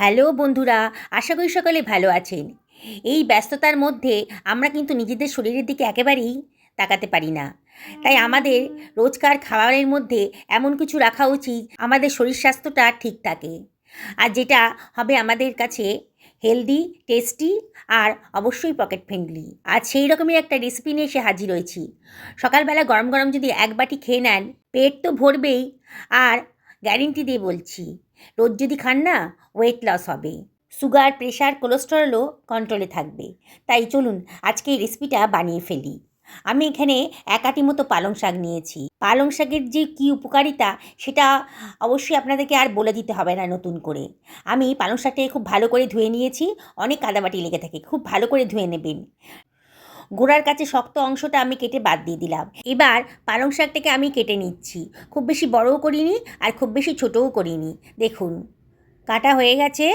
Hello বন্ধুরা আশা করি সকালে ভালো আছেন। এই ব্যস্ততার মধ্যে আমরা কিন্তু নিজেদের শরীরের দিকে একেবারেই তাকাতে পারি না। তাই আমাদের রোজকার খাবারের মধ্যে এমন কিছু রাখা উচিত আমাদের শরীর স্বাস্থ্যটা ঠিক থাকে। আর যেটা হবে আমাদের কাছে হেলদি টেস্টি আর অবশ্যই পকেট ফ্রেন্ডলি আর সেই রকমের একটা রেসিপি নিয়ে এসে হাজির হয়েছি। সকালবেলা গরম গরম যদি এক বাটি খেয়ে নেন পেট তো ভরবেই। আর গ্যারেন্টি দিয়ে বলছি রোজ যদি খান না ওয়েট লস হবে। সুগার প্রেশার কোলেস্টেরলও কন্ট্রোলে থাকবে। তাই চলুন আজকে এই রেসিপিটা বানিয়ে ফেলি। আমি এখানে এক আটি মতো পালং শাক নিয়েছি। পালং শাকের যে কী উপকারিতা, সেটা অবশ্যই আপনাদেরকে আর বলে দিতে হবে না নতুন করে। আমি পালং শাকটাকে খুব ভালো করে ধুয়ে নিয়েছি। অনেক কাদাবাটি লেগে থাকে। খুব ভালো করে ধুয়ে নেবেন। গোড়ার কাছে শক্ত অংশটা আমি কেটে বাদ দিয়ে দিলাম। এবার পালং শাকটাকে আমি কেটে নিচ্ছি। খুব বেশি বড়ও করিনি আর খুব বেশি ছোটও করিনি। দেখুন, কাটা হয়ে গেছে।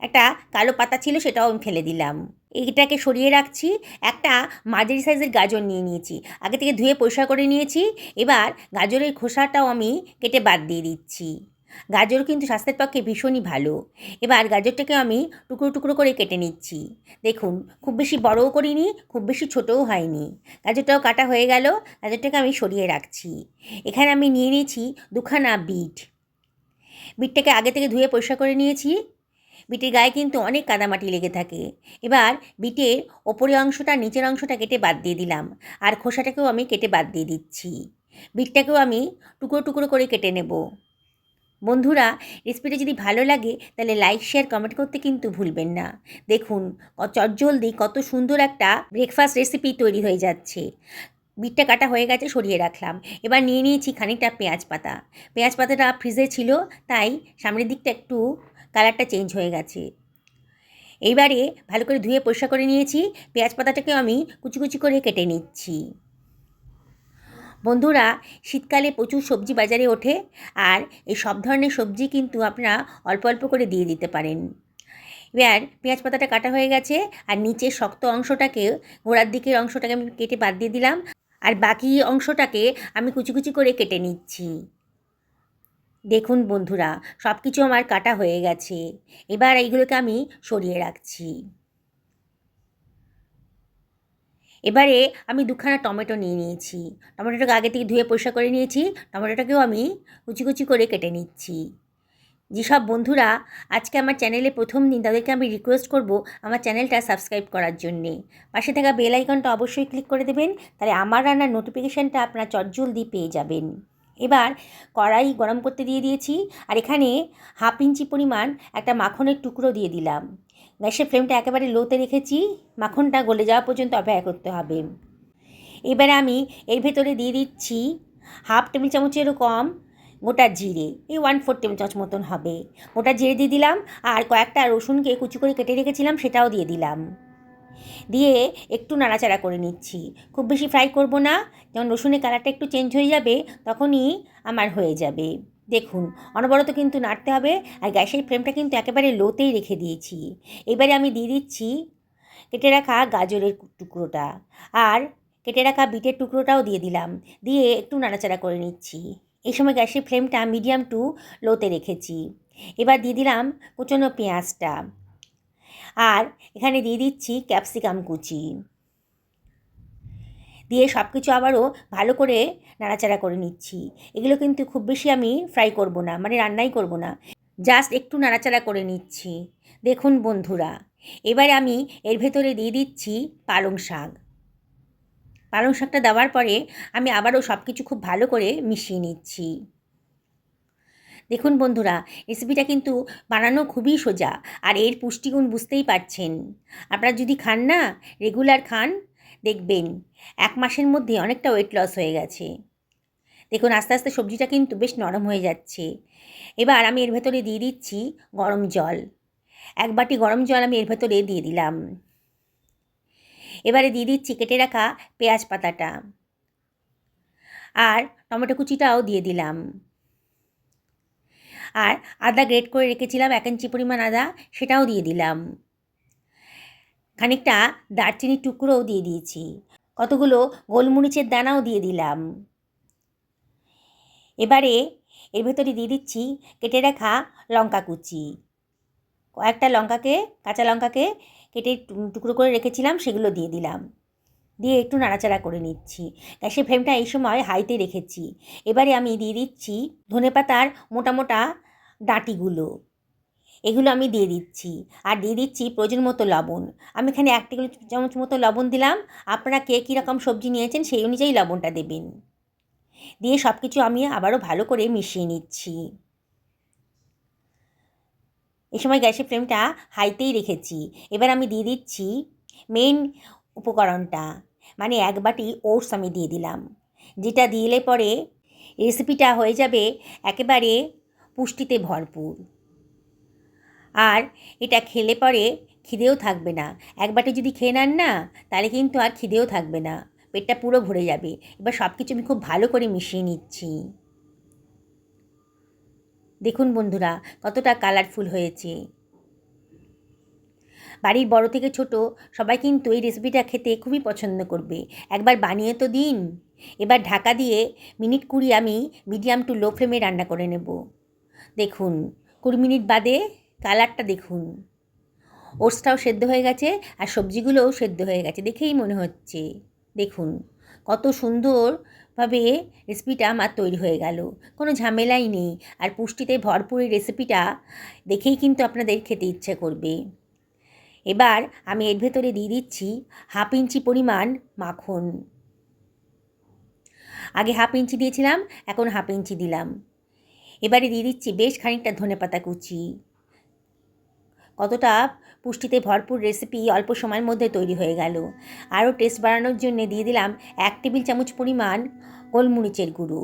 একটা কালো পাতা ছিল সেটাও আমি ফেলে দিলাম। এইটাকে সরিয়ে রাখছি। একটা মাঝারি সাইজের গাজর নিয়ে নিয়েছি। আগে থেকে ধুয়ে পরিষ্কার করে নিয়েছি। এবার গাজরের খোসাটাও আমি কেটে বাদ দিয়ে দিচ্ছি। গাজর কিন্তু স্বাস্থ্যের পক্ষে ভীষণই ভালো। এবার গাজরটাকে আমি টুকরো টুকরো করে কেটে নিচ্ছি। দেখুন, খুব বেশি বড়ও করিনি, খুব বেশি ছোটও হয়নি। গাজরটাও কাটা হয়ে গেল, গাজরটাকে আমি সরিয়ে রাখছি। এখানে আমি নিয়ে নিয়েছি দুখানা বিট। বিটটাকে আগে থেকে ধুয়ে পরিষ্কার করে নিয়েছি। বিটের গায়ে কিন্তু অনেক কাদামাটি লেগে থাকে। এবার বিটের ওপরের অংশটা, নিচের অংশটা কেটে বাদ দিয়ে দিলাম। আর খোসাটাকেও আমি কেটে বাদ দিয়ে দিচ্ছি। বিটটাকেও আমি টুকরো টুকরো করে কেটে নেব। বন্ধুরা, রেসিপিটা যদি ভালো লাগে, তাহলে লাইক শেয়ার কমেন্ট করতে কিন্তু ভুলবেন না। দেখুন চটজলদি কত সুন্দর একটা ব্রেকফাস্ট রেসিপি তৈরি হয়ে যাচ্ছে। বিটটা কাটা হয়ে গেছে, সরিয়ে রাখলাম। এবার নিয়ে নিয়েছি খানিকটা পেঁয়াজ পাতা। পেঁয়াজ পাতাটা ফ্রিজে ছিল, তাই সামনের দিকটা একটু কালারটা চেঞ্জ হয়ে গেছে। এইবারে ভালো করে ধুয়ে পরিষ্কার করে নিয়েছি। পেঁয়াজ পাতাটাকে আমি কুচি কুচি করে কেটে নিচ্ছি। বন্ধুরা, শীতকালে প্রচুর সবজি বাজারে ওঠে আর এই সব ধরনের সবজি কিন্তু আপনারা অল্প অল্প করে দিয়ে দিতে পারেন। এবার পেঁয়াজ পাতাটা কাটা হয়ে গেছে আর নিচের শক্ত অংশটাকে, গোড়ার দিকের অংশটাকে আমি কেটে বাদ দিয়ে দিলাম আর বাকি অংশটাকে আমি কুচি কুচি করে কেটে নিচ্ছি। দেখুন বন্ধুরা সব কিছু আমার কাটা হয়ে গেছে। এবার এইগুলোকে আমি সরিয়ে রাখছি। এবারে আমি দুখানা টমেটো নিয়ে নিয়েছি। টমেটোটাকে আগে থেকে ধুয়ে পরিষ্কার করে নিয়েছি, টমেটোটাকেও আমি কুচি কুচি করে কেটে নিচ্ছি। যেসব বন্ধুরা আজকে আমার চ্যানেলে প্রথম দিন তাদেরকে আমি রিকোয়েস্ট করব আমার চ্যানেলটা সাবস্ক্রাইব করার জন্যে। পাশে থাকা বেল আইকনটা অবশ্যই ক্লিক করে দেবেন, তাহলে আমার রান্নার নোটিফিকেশানটা আপনারা চটজলদি পেয়ে যাবেন। এবার কড়াই গরম করতে দিয়ে দিয়েছি, আর এখানে হাফ ইঞ্চি পরিমাণ একটা মাখনের টুকরো দিয়ে দিলাম। গ্যাসের ফ্লেমটা একেবারে লোতে রেখেছি, মাখনটা গলে যাওয়া পর্যন্ত অপেক্ষা করতে হবে। এবারে আমি এর ভেতরে দিয়ে দিচ্ছি হাফ টেবিল চামচেরও কম গোটা জিরে, এই ওয়ান ফোর টেবিল চামচ মতন হবে। গোটা জিরে দিয়ে দিলাম, আর কয়েকটা রসুনকে কুচি করে কেটে রেখেছিলাম, সেটাও দিয়ে দিলাম। দিয়ে একটু নাড়াচাড়া করে নিচ্ছি। খুব বেশি ফ্রাই করব না, যখন রসুনের কালারটা একটু চেঞ্জ হয়ে যাবে, তখনই আমার হয়ে যাবে। দেখুন, অনবরত কিন্তু নাড়তে হবে আর গ্যাসের ফ্লেমটা কিন্তু একেবারে লোতেই রেখে দিয়েছি। এবারে আমি দিয়ে দিচ্ছি কেটে রাখা গাজরের টুকরোটা আর কেটে রাখা বিটের টুকরোটাও দিয়ে দিলাম, দিয়ে একটু নাড়াচাড়া করে নিচ্ছি। এই সময় গ্যাসের ফ্লেমটা মিডিয়াম টু লোতে রেখেছি। এবার দিয়ে দিলাম কুচনো পেঁয়াজটা আর এখানে দিয়ে দিচ্ছি ক্যাপসিকাম কুচি। দিয়ে সব কিছু আবারও ভালো করে নাড়াচাড়া করে নিচ্ছি। এগুলো কিন্তু খুব বেশি আমি ফ্রাই করব না মানে রান্নাই করব না। জাস্ট একটু নাড়াচাড়া করে নিচ্ছি। দেখুন বন্ধুরা, এবারে আমি এর ভেতরে দিয়ে দিচ্ছি পালং শাক। পালং শাকটা দেওয়ার পরে আমি আবারও সব কিছু খুব ভালো করে মিশিয়ে নিচ্ছি। দেখুন বন্ধুরা রেসিপিটা কিন্তু বানানো খুবই সোজা, আর এর পুষ্টিগুণ বুঝতেই পারছেন। আপনারা যদি খান না রেগুলার খান দেখবেন, এক মাসের মধ্যে অনেকটা ওয়েট লস হয়ে গেছে। দেখুন, আস্তে আস্তে সবজিটা কিন্তু বেশ নরম হয়ে যাচ্ছে। এবার আমি এর ভেতরে দিয়ে দিচ্ছি গরম জল। এক বাটি গরম জল আমি এর ভেতরে দিয়ে দিলাম। এবারে দিয়ে দিচ্ছি কেটে রাখা পেঁয়াজ পাতাটা। আর টমেটো কুচিটাও দিয়ে দিলাম। আর আদা গ্রেট করে রেখেছিলাম এক ইঞ্চি পরিমাণ আদা, সেটাও দিয়ে দিলাম। খানিকটা দারচিনির টুকরোও দিয়ে দিয়েছি। কতগুলো গোলমরিচের দানাও দিয়ে দিলাম। এবারে এর ভেতরে দিয়ে দিচ্ছি কেটে রাখা লঙ্কা কুচি। কয়েকটা লঙ্কাকে, কাঁচা লঙ্কাকে কেটে টুকরো করে রেখেছিলাম, সেগুলো দিয়ে দিলাম। দিয়ে একটু নাড়াচাড়া করে নিচ্ছি। গ্যাসের ফ্লেমটা এই সময় হাইতে রেখেছি। এবারে আমি দিয়ে দিচ্ছি ধনেপাতার মোটা মোটা ডাঁটিগুলো। এগুলো আমি দিয়ে দিচ্ছি। আর দিয়ে দিচ্ছি প্রয়োজন মতো লবণ। আমি এখানে এক টেবিল চামচ মতো লবণ দিলাম। আপনারা কে কীরকম সবজি নিয়েছেন সেই অনুযায়ী লবণটা দেবেন। দিয়ে সব কিছু আমি আবারও ভালো করে মিশিয়ে নিচ্ছি। এ সময় গ্যাসের ফ্লেমটা হাইতেই রেখেছি। এবার আমি দিয়ে দিচ্ছি মেন উপকরণটা। মানে এক বাটি ওটস আমি দিয়ে দিলাম। যেটা দিলে পরে রেসিপিটা হয়ে যাবে একেবারে পুষ্টিতে ভরপুর। আর এটা খেলে পরে খিদেও থাকবে না। এক বাটি যদি খেয়ে নেন না, তাহলে কিন্তু আর খিদেও থাকবে না। পেটটা পুরো ভরে যাবে। এবার সব কিছু আমি খুব ভালো করে মিশিয়ে নিচ্ছি। দেখুন বন্ধুরা, কতটা কালারফুল হয়েছে। বাড়ির বড় থেকে ছোট সবাই কিন্তু এই রেসিপিটা খেতে খুবই পছন্দ করবে। একবার বানিয়ে তো দিন। এবার ঢাকা দিয়ে মিনিট কুড়ি আমি মিডিয়াম টু লো ফ্লেমে রান্না করে নেব। দেখুন, কুড়ি মিনিট বাদে কালারটা দেখুন। ওটসটাও সেদ্ধ হয়ে গেছে আর সবজিগুলোও সেদ্ধ হয়ে গেছে দেখেই মনে হচ্ছে। দেখুন, কত সুন্দরভাবে রেসিপিটা আমার তৈরি হয়ে গেল। কোনো ঝামেলাই নেই আর পুষ্টিতে ভরপুর এই রেসিপিটা দেখেই কিন্তু আপনাদের খেতে ইচ্ছে করবে। এবার আমি এর ভেতরে দিয়ে দিচ্ছি হাফ ইঞ্চি পরিমাণ মাখন। আগে হাফ ইঞ্চি দিয়েছিলাম, এখন হাফ ইঞ্চি দিলাম। এবারে দিয়ে দিচ্ছি বেশ খানিকটা ধনেপাতা কুচি। কতটা পুষ্টিতে ভরপুর রেসিপি অল্প সময়ের মধ্যে তৈরি হয়ে গেল। আরও টেস্ট বাড়ানোর জন্য দিয়ে দিলাম এক টেবিল চামচ পরিমাণ গোলমরিচের গুঁড়ো।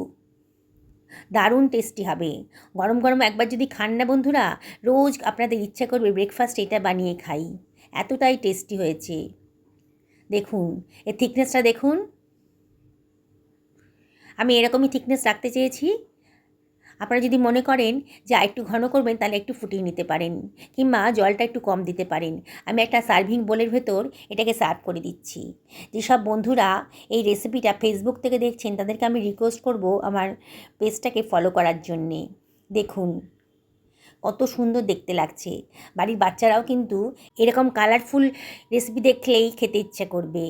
দারুণ টেস্টি হবে। গরম গরম একবার যদি খান না বন্ধুরা, রোজ আপনাদের ইচ্ছা করবে ব্রেকফাস্ট এটা বানিয়ে খাই। এতটাই টেস্টি হয়েছে। দেখুন, এর থিকনেসটা দেখুন। আমি এরকমই থিকনেস রাখতে চেয়েছি। আপনারা যদি মনে করেন যে একটু ঘন করবেন, তাহলে একটু ফুটিয়ে নিতে পারেন কিংবা জলটা একটু কম দিতে পারেন। আমি একটা সার্ভিং বোলের ভেতর এটাকে সার্ভ করে দিচ্ছি। যেসব বন্ধুরা এই রেসিপিটা ফেসবুক থেকে দেখছেন, তাদেরকে আমি রিকোয়েস্ট করব আমার পেজটাকে ফলো করার জন্যে। দেখুন, কত সুন্দর দেখতে লাগছে। বাড়ির বাচ্চারাও কিন্তু এরকম কালারফুল রেসিপি দেখলেই খেতে ইচ্ছে করবে।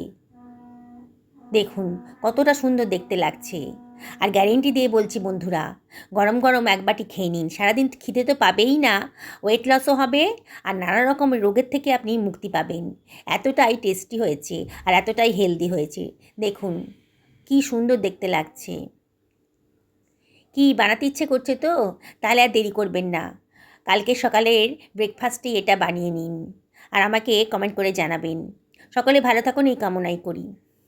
দেখুন, কতটা সুন্দর দেখতে লাগছে। আর গ্যারেন্টি দিয়ে বলছি, বন্ধুরা, গরম গরম এক বাটি খেয়ে নিন। সারাদিন খিদে তো পাবেই না ওয়েট লসও হবে, আর নানা রকমের রোগের থেকে আপনি মুক্তি পাবেন। এতটাই টেস্টি হয়েছে আর এতটাই হেলদি হয়েছে। দেখুন, কি সুন্দর দেখতে লাগছে। কি বানাতে ইচ্ছে করছে তো? তাহলে আর দেরি করবেন না। কালকে সকালের ব্রেকফাস্টে এটা বানিয়ে নিন। আর আমাকে কমেন্ট করে জানাবেন। সকলে ভালো থাকুন, এই কামনাই করি।